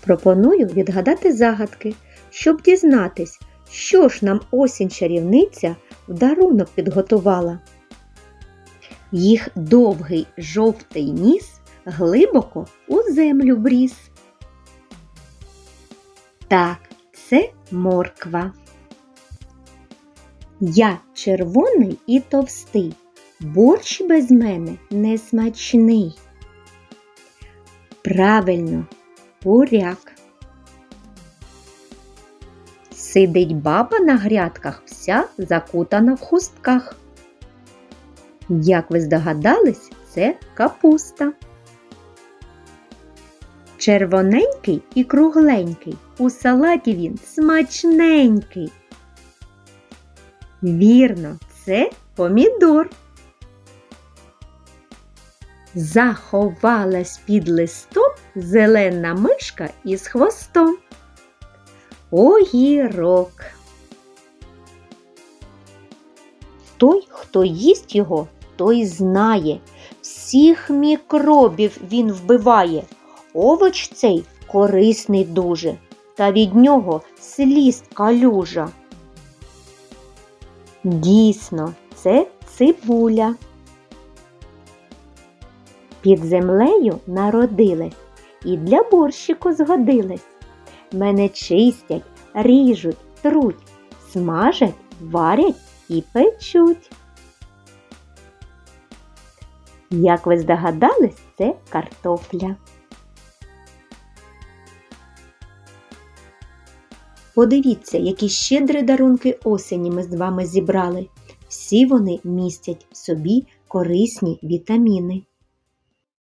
Пропоную відгадати загадки, щоб дізнатись, що ж нам осінь чарівниця в дарунок підготувала. Їх довгий жовтий ніс глибоко у землю вріс. Так, це морква. Я червоний і товстий, борщ без мене не смачний. Правильно, буряк. Сидить баба на грядках, вся закутана в хустках. Як ви здогадались, це капуста. Червоненький і кругленький, у салаті він смачненький. Вірно, це помідор. Заховалась під листом зелена мишка із хвостом. Огірок. Той, хто їсть його, той знає. Всіх мікробів він вбиває. Овоч цей корисний дуже, та від нього сліз калюжа. Дійсно, це цибуля. Під землею народилась і для борщику згодилась. Мене чистять, ріжуть, труть, смажать, варять і печуть. Як ви здогадались, це картопля. Подивіться, які щедрі дарунки осені ми з вами зібрали. Всі вони містять в собі корисні вітаміни.